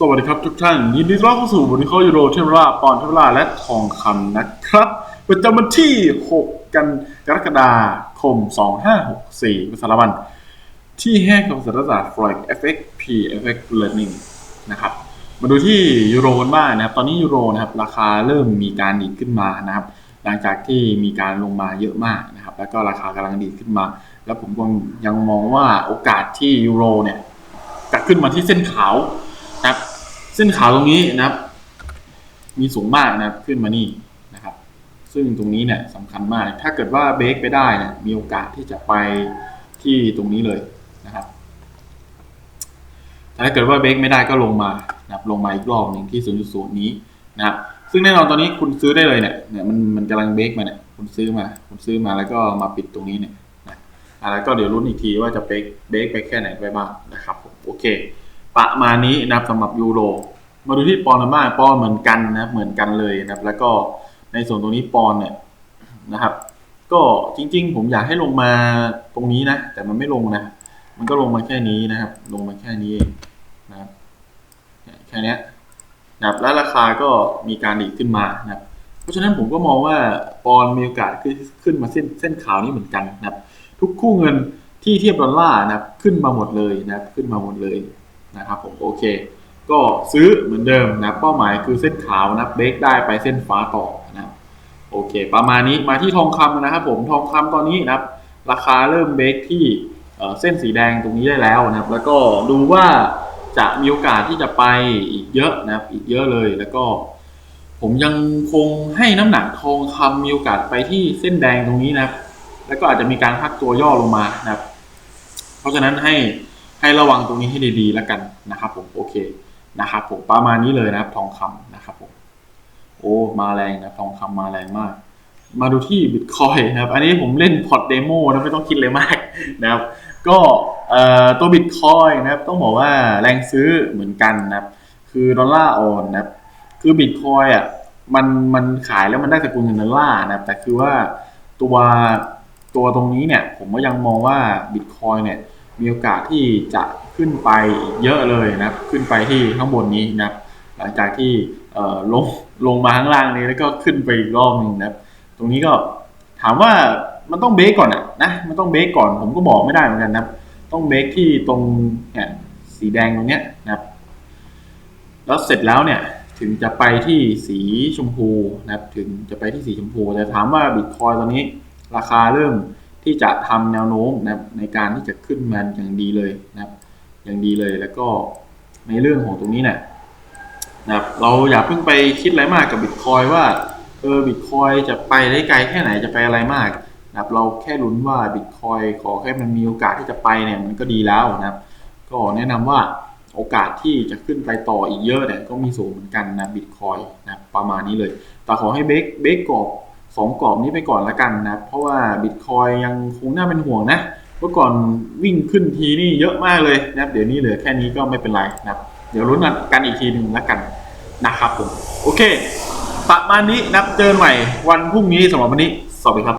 สวัสดีครับทุกท่านยินดีต้อนรับเข้าสู่บนข้อยูโรเทมราปอนเทมราและทองคำนะครับประจำวันที่ 6 กันกรกฎาคม 2564เป็นสารวัน ที่แห้งของศาสตราจารย์ Forex FX P FX Learning นะครับมาดูที่ยูโรกันบ้างนะครับ ตอนนี้ยูโรนะครับราคาเริ่มมีการดีขึ้นมานะครับ หลังจากที่มีการลงมาเยอะมากนะครับ แล้วก็ราคากำลังดีขึ้นมา แล้วผมก็ยังมองว่าโอกาสที่ยูโรเนี่ยจะขึ้นมาที่เส้นขาว ครับ เส้นขาวตรงนี้นะครับ มีสูงมากนะครับขึ้นมานี่นะครับ ซึ่งตรงนี้เนี่ยสำคัญมาก ถ้าเกิดว่าเบรกไปได้เนี่ยมีโอกาสที่จะไปที่ตรงนี้เลยนะครับแต่ถ้าเกิดว่าเบรกไม่ได้ก็ลงมานะครับลงมาอีกรอบหนึ่งที่ 0.0 นี้นะครับซึ่งแน่นอนตอนนี้คุณซื้อได้เลยเนี่ยเนี่ยมันมันกำลังเบรกมาเนี่ยคุณซื้อมาคุณซื้อมาแล้วก็มาปิดตรงนี้เนี่ยนะอะแล้วก็เดี๋ยวรุ้นอีกทีว่าจะเบรกเบรกไปแค่ไหนไปบ้างนะครับผมโอเค ประมาณนี้นะครับสำหรับยูโร มาดูที่ปอนด์กันบ้าปอนด์เหมือนกันนะเหมือนกันเลยนะครับ แล้วก็ในส่วนตรงนี้ปอนด์เนี่ยนะครับ ก็จริง ๆ ผมอยากให้ลงมาตรงนี้นะ แต่มันไม่ลงนะ มันก็ลงมาแค่นี้นะครับ ลงมาแค่นี้เองนะครับแค่นี้นะครับแล้วราคาก็มีการดีขึ้นมานะครับเพราะฉะนั้นผมก็มองว่าปอนด์มีโอกาสขึ้นขึ้นมาเส้นเส้นขาวนี้เหมือนกันนะครับ ทุกคู่เงินที่เทียบดอลลาร์นะครับขึ้นมาหมดเลยนะครับขึ้นมาหมดเลย นะครับผมโอเค ก็ซื้อเหมือนเดิมนับเป้าหมายคือเส้นขาวนับเบรกได้ไปเส้นฟ้าต่อนะครับโอเค ประมาณนี้มาที่ทองคำนะครับผมทองคำตอนนี้นะครับ ราคาเริ่มเบรกที่เส้นสีแดงตรงนี้ได้แล้วนะครับ แล้วก็ดูว่าจะมีโอกาสที่จะไปอีกเยอะนะครับ อีกเยอะเลยแล้วก็ ผมยังคงให้น้ำหนักทองคำมีโอกาสไปที่เส้นแดงตรงนี้นะครับ แล้วก็อาจจะมีการพักตัวย่อลงมานะครับ เพราะฉะนั้นให้ ให้ระวังตรงนี้ให้ดีๆแล้วกันนะครับผมโอเคนะครับผมประมาณนี้เลยนะครับทองคำนะครับผมโอ้มาแรงนะทองคำมาแรงมาก มาดูที่บิตคอยนะครับ อันนี้ผมเล่นพอร์ตเดโมนะไม่ต้องคิดเลยมากนะครับ ก็ตัวบิตคอยนะครับต้องบอกว่าแรงซื้อเหมือนกันนะครับ คือดอลลาร์ออนนะครับ คือบิตคอยอะมันมันขายแล้วมันได้สกุลเงินดอลลาร์นะครับแต่คือว่าตัวตัวตรงนี้เนี่ย ผมก็ยังมองว่าบิตคอยเนี่ย มีโอกาสที่จะขึ้นไปเยอะเลยนะครับ ขึ้นไปที่ข้างบนนี้นะครับ หลังจากที่ลงลงมาข้างล่างนี้แล้วก็ขึ้นไปอีกรอบหนึ่งนะครับ ตรงนี้ก็ถามว่ามันต้องเบรกก่อนอะนะมันต้องเบรกก่อนผมก็บอกไม่ได้เหมือนกันนะครับ ต้องเบรกที่ตรงเนี่ยสีแดงตรงเนี้ยนะครับ แล้วเสร็จแล้วเนี่ยถึงจะไปที่สีชมพูนะครับ ถึงจะไปที่สีชมพูแต่ถามว่าบิตคอยตอนนี้ราคาเริ่ม ที่จะทำแนวโน้มนะครับในการที่จะขึ้นมาอย่างดีเลยนะครับ อย่างดีเลยแล้วก็ในเรื่องของตรงนี้เนี่ยนะครับเราอย่าเพิ่งไปคิดอะไรมากกับบิตคอยว่าเออบิตคอยจะไปได้ไกลแค่ไหนจะไปอะไรมากนะครับเราแค่ลุ้นว่าบิตคอยขอแค่มันมีโอกาสที่จะไปเนี่ยมันก็ดีแล้วนะครับ ก็แนะนำว่าโอกาสที่จะขึ้นไปต่ออีกเยอะเนี่ยก็มีสูงเหมือนกันนะบิตคอยนะประมาณนี้เลย แต่ขอให้เบรกเบรกกรอบ ของกรอบนี้ไปก่อนละกันนะเพราะว่าบิตคอยยังคงน่าเป็นห่วงนะเมื่อก่อนวิ่งขึ้นทีนี่เยอะมากเลยนะครับ เดี๋ยวนี้เหลือแค่นี้ก็ไม่เป็นไรนะครับ เดี๋ยวลุ้นกันอีกทีหนึ่งละกันนะครับผม โอเค ประมาณนี้นับเจอใหม่วันพรุ่งนี้สำหรับวันนี้ สวัสดีครับ